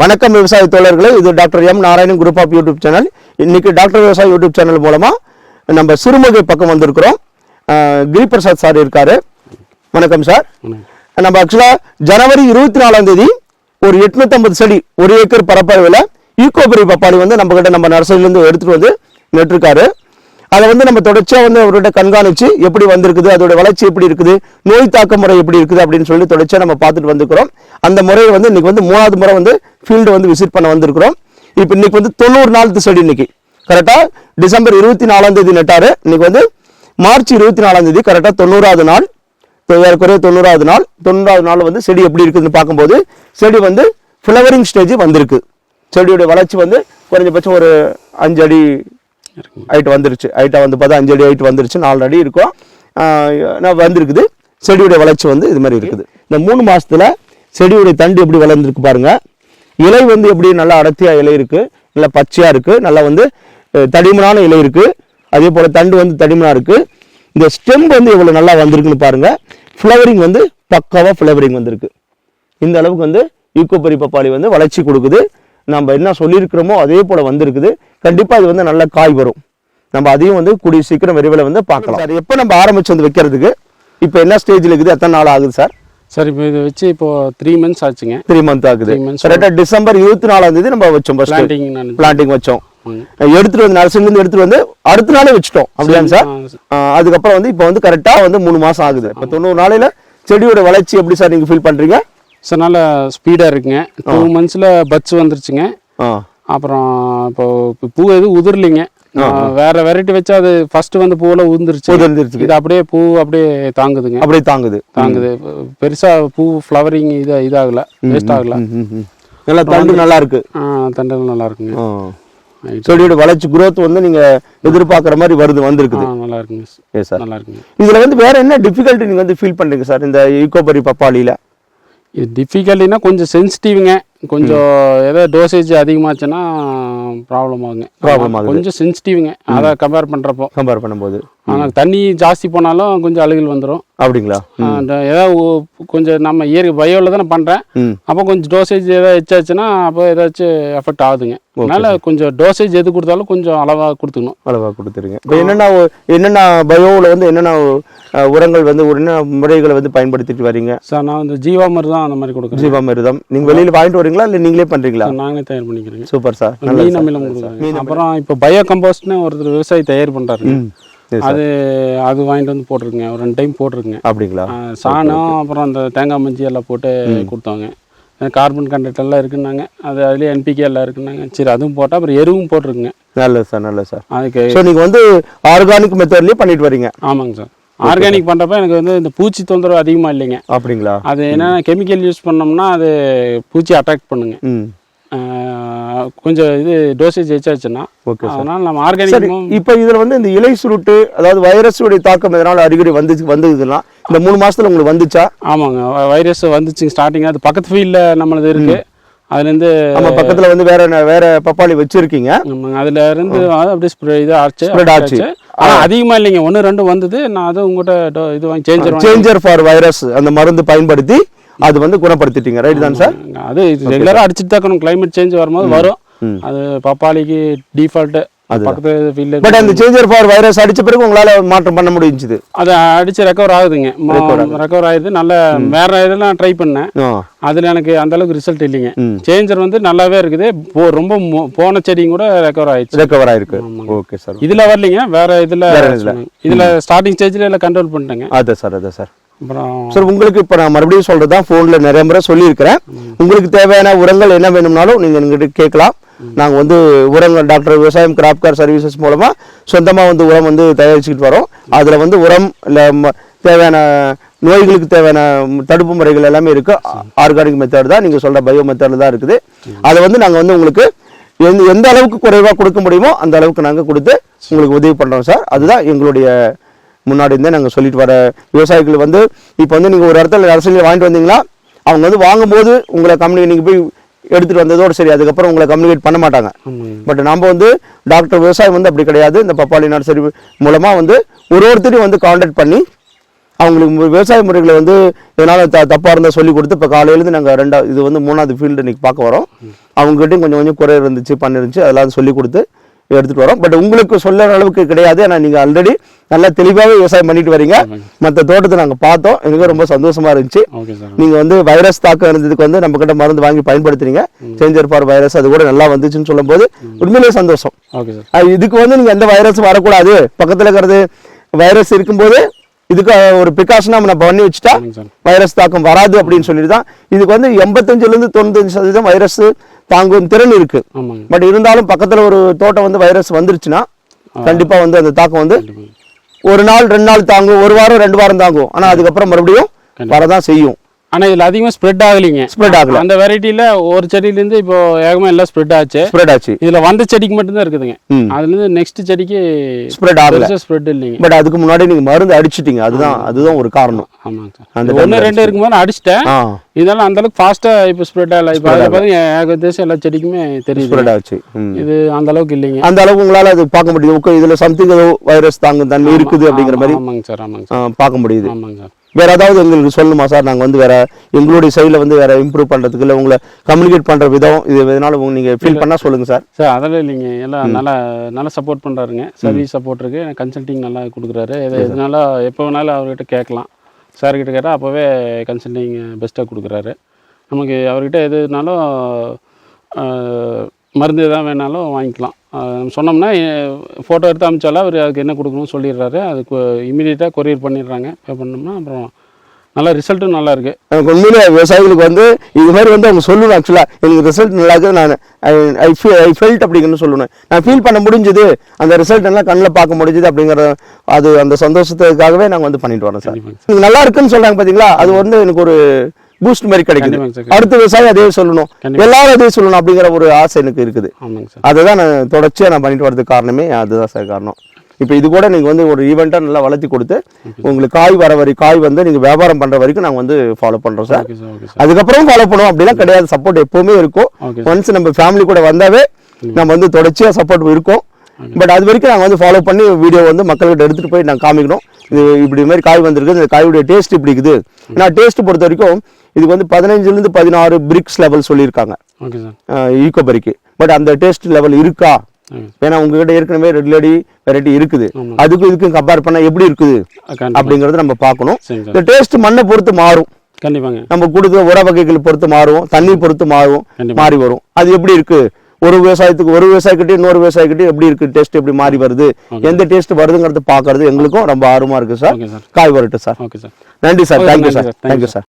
வணக்கம் விவசாய தோழர்களே இது doctor M Narayanan group of YouTube channel. இன்னைக்கு டாக்டர் விவசாய யூடியூப் சேனல் மூலமா நம்ம சிறுமுகை பக்கம் வந்திருக்கிறோம். கிரிபிரசாத் சார் இருக்காரு. வணக்கம் சார். நம்ம ஆக்சுவலா ஜனவரி இருபத்தி நாலாம் தேதி ஒரு எட்நூத்தம்பது செடி ஒரு ஏக்கர் பரப்பளவில் ஈகோபரி பப்பாளி வந்து நம்ம கிட்ட நம்ம நர்சரியிலேருந்து எடுத்துட்டு வந்து நட்டிருக்காரு. அதை வந்து நம்ம தொடர்ச்சியாக வந்து அவர்கிட்ட கண்காணிச்சு எப்படி வந்திருக்குது அதோட வளர்ச்சி எப்படி இருக்குது நோய் தாக்க முறை எப்படி இருக்குது அப்படின்னு சொல்லி தொடர்ச்சியாக நம்ம பார்த்துட்டு வந்துக்கிறோம். அந்த முறையை வந்து இன்னைக்கு வந்து மூணாவது முறை வந்து ஃபீல்டு வந்து விசிட் பண்ண வந்திருக்கிறோம். இப்போ இன்னைக்கு வந்து தொண்ணூறு நாள் செடி இன்னைக்கு. கரெக்டாக டிசம்பர் இருபத்தி நாலாம் தேதி நட்டார். இன்னைக்கு வந்து மார்ச் இருபத்தி நாலாம் தேதி கரெக்டாக தொண்ணூறாவது நாள். ஏறக்குறைய தொண்ணூறாவது நாள். தொண்ணூறாவது நாள் வந்து செடி எப்படி இருக்குதுன்னு பார்க்கும்போது செடி வந்து ஃப்ளவரிங் ஸ்டேஜ் வந்திருக்கு. செடியோட வளர்ச்சி வந்து குறைஞ்சபட்சம் ஒரு அஞ்சு அடி ஹைட் வந்துருச்சு. ஹைட்டாக வந்து பார்த்தா அஞ்சு அடி ஹைட் வந்துருச்சு. நாலு அடி இருக்கும். நான் வந்திருக்குது. செடியோட வளர்ச்சி வந்து இது மாதிரி இருக்குது. இந்த மூணு மாதத்தில் செடியோட தண்டு எப்படி வளர்ந்துருக்கு பாருங்கள் இலை வந்து எப்படி நல்லா அடர்த்தியாக இலை இருக்குது நல்லா பச்சையாக இருக்குது நல்லா வந்து தடிமனான இலை இருக்குது அதே போல் தண்டு வந்து தடிமனா இருக்குது இந்த ஸ்டெம் வந்து இவ்வளோ நல்லா வந்திருக்குன்னு பாருங்கள் ஃப்ளவரிங் வந்து பக்காவாக ஃப்ளவரிங் வந்திருக்கு. இந்த அளவுக்கு வந்து ஈக்கோபரி பப்பாளி வந்து வளர்ச்சி கொடுக்குது. நம்ம என்ன சொல்லியிருக்கிறோமோ அதே போல் வந்திருக்குது. கண்டிப்பாக இது வந்து நல்ல காய் வரும். நம்ம அதையும் வந்து கூடிய சீக்கிரம் விரைவில் வந்து பார்க்கலாம். சார் எப்போ நம்ம ஆரம்பிச்சு வந்து வைக்கிறதுக்கு? இப்போ என்ன ஸ்டேஜில் இருக்குது? எத்தனை நாள் ஆகுது சார்? சார் இப்போ இதை வச்சு இப்போ த்ரீ மந்த்ஸ் ஆச்சுங்க. த்ரீ மந்த் ஆகுது. கரெக்டாக டிசம்பர் இருபத்தி நாலாம் தேதி நம்ம வச்சோம் பிளான்டிங் பிளான்டிங் வச்சோம். எடுத்துட்டு வந்து நர்சரிலேருந்து எடுத்துட்டு வந்து அடுத்த நாளே வச்சுட்டோம். அப்படியாங்க சார் அதுக்கப்புறம் வந்து இப்போ வந்து கரெக்டாக வந்து மூணு மாசம் ஆகுது. இப்போ தொண்ணூறு நாளையில செடியோட வளர்ச்சி எப்படி சார் நீங்க ஃபீல் பண்றீங்க? சார் நல்லா ஸ்பீடாக இருக்குங்க. டூ மந்த்ஸில் பட்ஸ் வந்துருச்சுங்க. அப்புறம் இப்போ பூ எதுவும் உதிரலைங்க. வேற வெரைட்டி வச்சா அது ஃபர்ஸ்ட் வந்து பூவெல்லாம் உதிர்ந்துருச்சு. உதிர்ந்துருச்சு. இது அப்படியே பூ அப்படியே தாங்குதுங்க. அப்படியே தாங்குது. தாங்குது. பெருசா பூ ஃப்ளவரிங் இது இதாகல வேஸ்ட் ஆகல. நல்லா தண்டு நல்லா இருக்கு ஆ, தண்டல் நல்லா இருக்குங்க. செடியோட வளர்ச்சி growth வந்து நீங்க எதிர்பார்க்குற மாதிரி வருது வந்திருக்குது. நல்லா இருக்குங்க சார் நல்லா இருக்குங்க இதுல வந்து வேற என்ன டிஃபிகல்ட்டி நீங்க வந்து ஃபீல் பண்றீங்க சார் இந்த ஈகோபரி பப்பாளியில? இது டிஃபிகல்ட்டினா கொஞ்சம் சென்சிட்டிவ்ங்க கொஞ்சம் ஏதோ டோசேஜ் அதிகமாச்சுன்னா ப்ராப்ளம் ஆகுங்க. Problem ஆகுது. கொஞ்சம் சென்சிட்டிவ்ங்க அதை கம்பேர் பண்ணுறப்போ கம்பேர் பண்ணும்போது. ஆனால் தண்ணி ஜாஸ்தி போனாலும் கொஞ்சம் அழுகல் வந்துடும் அப்படிங்களா? ஏதாவது கொஞ்சம் நம்ம இயற்கை பயோவில் தானே பண்ணுறேன் அப்போ கொஞ்சம் டோசேஜ் ஏதாவது எச்சாச்சுன்னா அப்போ ஏதாச்சும் எஃபெக்ட் ஆகுதுங்க. அதனால கொஞ்சம் டோசேஜ் எது கொடுத்தாலும் கொஞ்சம் அளவாக கொடுத்துக்கணும். அளவா கொடுத்துருங்க. இப்போ என்னென்ன என்னென்ன பயோவில் வந்து என்னென்ன உரங்கள் வந்து ஒரு என்ன முறைகளை வந்து பயன்படுத்திட்டு வரீங்க? சார் நான் வந்து ஜீவாமர் தான் அந்த மாதிரி கொடுக்குறேன். ஜீவாமிர்தம் நீங்க வெளியில வாங்கிட்டு வரீங்களா? இல்லை நீங்களே பண்றீங்களா? நாங்களே தயார் பண்ணிக்கிறேங்க. Super sir. மீன் அமிலம் கொடுக்குறேன் அப்புறம் இப்போ பயோ கம்போஸ்ட்னு ஒருத்தர் விவசாயி தயார் பண்ணுறாருங்க Yes, அது அது வாங்கிட்டு வந்து போட்டிருக்குங்க. ஒரு ரெண்டு டைம் போட்டிருக்குங்க. அப்படிங்களா? சாணம் அப்புறம் அந்த தேங்காய் மஞ்சி எல்லாம் போட்டு கொடுத்தாங்க. கார்பன் கண்டென்ட் எல்லாம் இருக்குன்னாங்க. அது அதுலேயே என்பிகே எல்லாம் இருக்குன்னாங்க. சரி அதுவும் போட்டால் அப்புறம் எருவும் போட்டிருக்குங்க. நல்லது சார் நல்லது சார். அதுக்கு ஸோ நீங்க வந்து ஆர்கானிக் மெத்தட்லயே பண்ணிட்டு வரீங்க. ஆமாங்க சார். ஆர்கானிக் பண்ணுறப்ப எனக்கு வந்து இந்த பூச்சி தொந்தரவு அதிகமாக இல்லைங்க. அப்படிங்களா? அது என்னென்ன கெமிக்கல் யூஸ் பண்ணோம்னா அது பூச்சி அட்ராக்ட் பண்ணுங்க. கொஞ்சம் இது டோசேஜ் வச்சாச்சுன்னா ஓகே அதனால் நம்ம ஆர்கானிக் இப்போ இதுல வந்து இந்த இலை சுருட்டு அதாவது வைரஸுடைய தாக்கம் எதனால அறிகுறி வந்து வந்ததுன்னா இந்த மூணு மாசத்துல உங்களுக்கு வந்துச்சா? ஆமாங்க வைரஸ் வந்துச்சுங்க ஸ்டார்டிங் அது பக்கத்து ஃபீல்டில் நம்மளது இருக்கு. அதுலேருந்து நம்ம பக்கத்துல வந்து வேற வேற பப்பாளி வச்சிருக்கீங்க. அதுல இருந்து அப்படியே ஸ்ப்ரே இது ஆச்சு Spread ஆச்சு. ஆனா அதிகமா இல்லைங்க. ஒன்று ரெண்டு வந்தது. நான் அதை உங்ககிட்ட டோ- இது வாங்கி சேஞ்சர் சேஞ்சர் ஃபார் வைரஸ் அந்த மருந்து பயன்படுத்தி அது வந்து குணப்படுத்திட்டீங்க. ரைட் தான் சார்? அது ரெகுலராக அடிச்சுட்டு தான் கிளைமேட் சேஞ்ச் வரும்போது வரும். அது பப்பாளிக்கு டிஃபால்ட்டு பட் அந்த சேஞ்சர் ஃபார் வைரஸ் அடிச்ச பிறகு உங்களால மாற்றம் பண்ண முடிஞ்சுது. அது அடிச்சு ரெக்கவர் ஆகுதுங்க. ரெக்கவர் ஆகுது. நல்ல வேற இதெல்லாம் ட்ரை பண்ணேன். அதுல எனக்கு அந்த அளவுக்கு ரிசல்ட் இல்லைங்க. சேஞ்சர் வந்து நல்லாவே இருக்குது. போ- ரொம்ப போன செடியும் கூட ரெக்கவர் ஆயிடுச்சு. ரெக்கவர் ஆயிருக்கு. Okay sir. இதுல வரலைங்க. வேற இதுல இதுல. ஸ்டார்டிங் ஸ்டேஜ்ல எல்லாம் கண்ட்ரோல் பண்ணிட்டேங்க. அதான் சார் அதான் சார். சார் உங்களுக்கு இப்போ நான் மறுபடியும் சொல்றது தான் ஃபோனில் நிறைய முறை சொல்லியிருக்கிறேன். உங்களுக்கு தேவையான உரங்கள் என்ன வேணும்னாலும் நீங்கள் எங்கிட்ட கேட்கலாம். நாங்கள் வந்து உரங்கள் டாக்டர் விவசாயம் கிராப்கார் சர்வீசஸ் மூலமாக சொந்தமாக வந்து உரம் வந்து தயாரிச்சுக்கிட்டு வரோம். அதில் வந்து உரம் இல்லை தேவையான நோய்களுக்கு தேவையான தடுப்பு முறைகள் எல்லாமே இருக்கு. ஆர்கானிக் மெத்தட் தான் நீங்கள் சொல்கிற பயோ மெத்தடில் தான் இருக்குது. அதை வந்து நாங்கள் வந்து உங்களுக்கு எந்த எந்த அளவுக்கு குறைவாக கொடுக்க முடியுமோ அந்த அளவுக்கு நாங்கள் கொடுத்து உங்களுக்கு உதவி பண்ணுறோம் சார் அதுதான் எங்களுடைய முன்னாடி இருந்தே நாங்கள் சொல்லிட்டு வர விவசாயிகள் வந்து இப்போ வந்து நீங்கள் ஒரு இடத்துல அரசியல் வாங்கிட்டு வந்தீங்களா? அவங்க வந்து வாங்கும்போது உங்களை கம்யூனி நீங்கள் போய் எடுத்துகிட்டு வந்ததோடு சரி அதுக்கப்புறம் உங்களை கம்யூனிகேட் பண்ண மாட்டாங்க. பட் நம்ம வந்து டாக்டர் விவசாயம் வந்து அப்படி கிடையாது. இந்த பப்பாளி நர்சரி மூலமாக வந்து ஒரு ஒருத்தரையும் வந்து காண்டாக்ட் பண்ணி அவங்களுக்கு விவசாய முறைகளை வந்து இதனால த தப்பாக இருந்தால் சொல்லி கொடுத்து இப்போ காலையிலேருந்து நாங்கள் ரெண்டா இது வந்து மூணாவது ஃபீல்டு இன்னைக்கு பார்க்க வரோம். அவங்ககிட்டயும் கொஞ்சம் கொஞ்சம் குறை இருந்துச்சு பண்ணிருந்துச்சு அதெல்லாம் சொல்லி கொடுத்து எடுத்துகிட்டு வரோம். பட் உங்களுக்கு சொல்ல அளவுக்கு கிடையாது. ஏன்னா நீங்கள் ஆல்ரெடி நல்லா தெளிவாகவே விவசாயம் பண்ணிட்டு வரீங்க. மற்ற தோட்டத்தை நாங்கள் பார்த்தோம். எனக்கு ரொம்ப சந்தோஷமா இருந்துச்சு. Okay sir. நீங்க வந்து வைரஸ் தாக்கம் இருந்ததுக்கு வந்து நம்ம கிட்ட மருந்து வாங்கி பயன்படுத்துறீங்க. சேஞ்சர் ஃபார் வைரஸ் அது கூட நல்லா வந்துச்சுன்னு சொல்லும்போது உண்மையிலேயே சந்தோஷம். இதுக்கு வந்து நீங்க எந்த வைரஸ் வரக்கூடாது. பக்கத்துல இருக்கிறது வைரஸ் இருக்கும்போது இதுக்கு ஒரு ப்ரிகாஷனா நம்ம பண்ணி வச்சுட்டா வைரஸ் தாக்கம் வராது அப்படின்னு சொல்லிட்டு தான் இதுக்கு வந்து எண்பத்தஞ்சுல இருந்து தொண்ணூத்தஞ்சு சதவீதம் வைரஸ் தாங்கும் திறன் இருக்கு. பட் இருந்தாலும் பக்கத்துல ஒரு தோட்டம் வந்து வைரஸ் வந்துருச்சுன்னா கண்டிப்பா வந்து அந்த தாக்கம் வந்து ஒரு நாள் ரெண்டு நாள் தாங்கும் ஒரு வாரம் ரெண்டு வாரம் தாங்கும். ஆனா அதுக்கப்புறம் மறுபடியும் வரதான் செய்யும். ஆனா இதுல அதிகமா ஸ்ப்ரெட் ஆகலைங்க. ஸ்ப்ரெட் ஆகல. அந்த வெரைட்டில ஒரு செடியில இருந்து இப்போ ஏகமா எல்லாம் ஸ்ப்ரெட் ஆச்சு. ஸ்ப்ரெட் ஆச்சு. இதுல வந்த செடிக்கு மட்டும்தான் இருக்குதுங்க. அதுல இருந்து நெக்ஸ்ட் செடிக்கு ஸ்ப்ரெட் ஆகல. ஸ்ப்ரெட் இல்லைங்க. பட் அதுக்கு முன்னாடி நீங்க மருந்து அடிச்சிட்டீங்க. அதுதான் அதுதான் ஒரு காரணம். ஆமாங்க அந்த சார் ஒன்று ரெண்டு இருக்கும்போது நான் அடிச்சிட்டேன். இதெல்லாம் அந்த அளவுக்கு ஃபாஸ்டா இப்போ ஸ்ப்ரெட் ஆகல. இப்போ பார்த்தீங்கன்னா ஏகதேசம் எல்லா செடிக்குமே தெரியுது. ஸ்ப்ரெட் ஆச்சு. இது அந்த அளவுக்கு இல்லைங்க. அந்த அளவுக்கு உங்களால அது பார்க்க முடியுது. ஓகே இதுல சம்திங் ஏதோ வைரஸ் தாங்கும் தன்மை இருக்குது அப்படிங்கிற மாதிரி ஆமாங்க சார் ஆமாங்க சார். பார்க்க முடியுது. ஆமாங்க சார். வேற ஏதாவது எங்களுக்கு சொல்லணுமா சார்? நாங்க வந்து வேற எங்களுடைய சைடுல வந்து வேற இம்ப்ரூவ் பண்றதுக்கு இல்ல உங்களை கம்யூனிகேட் பண்ற விதம் இது இதனால உங்க- நீங்க ஃபீல் பண்ணா சொல்லுங்க சார். சார் அதெல்லாம் இல்லைங்க எல்லாம் நல்லா நல்லா சப்போர்ட் பண்ணுறாருங்க சர்வீஸ் சப்போர்ட் இருக்கு. கன்சல்டிங் நல்லா கொடுக்குறாரு. எது எதுனால எப்போ வேணாலும் அவர்கிட்ட கேட்கலாம். சார் கிட்ட கேட்டால் அப்போவே கன்சல்டிங் பெஸ்ட்டாக கொடுக்குறாரு. நமக்கு அவர்கிட்ட எதுனாலும் மருந்து எதாவது வேணாலும் வாங்கிக்கலாம். சொன்னோம்னா ஃபோட்டோ எடுத்து அமிச்சாலும் அவர் அதுக்கு என்ன கொடுக்கணும்னு சொல்லிடுறாரு. அதுக்கு இமீடியட்டாக கொரியர் பண்ணிடுறாங்க. பே பண்ணோம்னா அப்புறம் நல்லா ரிசல்ட்டும் நல்லா இருக்கு. எனக்கு உண்மையிலே விவசாயிகளுக்கு வந்து இது மாதிரி வந்து அவங்க சொல்லணும் ஆக்சுவலா எனக்கு ரிசல்ட் நல்லா இருக்குது. நான் ஐ ஐ ஃபெல்ட் அப்படிங்கன்னு சொல்லணும். நான் ஃபீல் பண்ண முடிஞ்சது. அந்த ரிசல்ட் எல்லாம் கண்ணில் பார்க்க முடிஞ்சது அப்படிங்கிற அது அந்த சந்தோஷத்துக்காகவே நாங்கள் வந்து பண்ணிட்டு வரோம் சார். இது நல்லா இருக்குன்னு சொல்றாங்க பாத்தீங்களா? அது வந்து எனக்கு ஒரு பூஸ்ட் மாதிரி கிடைக்குது. அடுத்த விவசாயி அதே சொல்லணும். எல்லாரும் அதே சொல்லணும் அப்படிங்கிற ஒரு ஆசை எனக்கு இருக்குது. அதுதான் நான் தொடர்ச்சியாக நான் பண்ணிட்டு வரதுக்கு காரணமே அதுதான் சார் காரணம். இப்போ இது கூட நீங்கள் வந்து ஒரு ஈவெண்ட்டாக நல்லா வளர்த்தி கொடுத்து உங்களுக்கு காய் வர வரை காய் வந்து நீங்கள் வியாபாரம் பண்ணுற வரைக்கும் நாங்கள் வந்து ஃபாலோ பண்ணுறோம் சார். அதுக்கப்புறம் ஃபாலோ பண்ணுவோம். அப்படிலாம் கிடையாது. சப்போர்ட் எப்பவுமே இருக்கும். ஒன்ஸ் நம்ம ஃபேமிலி கூட வந்தாவே நம்ம வந்து தொடர்ச்சியாக சப்போர்ட் இருக்கும். பட் அது வரைக்கும் நாங்கள் வந்து ஃபாலோ பண்ணி வீடியோ வந்து மக்கள்கிட்ட எடுத்துகிட்டு போய் நாங்கள் காமிக்கணும். இது இப்படி மாதிரி காய் வந்திருக்கு இந்த காயுடைய டேஸ்ட் இப்படி இருக்குது. நான் டேஸ்ட் பொறுத்த வரைக்கும் இதுக்கு வந்து பதினஞ்சுலேருந்து பதினாறு பிரிக்ஸ் லெவல் சொல்லியிருக்காங்க. ஈக்கோபரிக்கு பட் அந்த டேஸ்ட் லெவல் இருக்கா? ஏன்னா உங்ககிட்ட ஏற்கனவே ரெட் லேடி வெரைட்டி இருக்குது. அதுக்கும் இதுக்கும் கம்பேர் பண்ணா எப்படி இருக்குது? அப்படிங்கறத நம்ம பார்க்கணும். இந்த டேஸ்ட் மண்ணை பொறுத்து மாறும். கண்டிப்பாங்க. நம்ம கொடுக்குற உர வகைகள் பொறுத்து மாறும். தண்ணி பொறுத்து மாறும். மாறி வரும். அது எப்படி இருக்கு? ஒரு விவசாயத்துக்கு ஒரு விவசாயிக்கிட்டே இன்னொரு விவசாயிக்கிட்டே எப்படி இருக்கு? டேஸ்ட் எப்படி மாறி வருது? எந்த டேஸ்ட் வருதுங்கிறது பார்க்கறது எங்களுக்கும் ரொம்ப ஆர்வமா இருக்கு சார் காய் வரட்டும் சார் நன்றி sir thank you sir thank you sir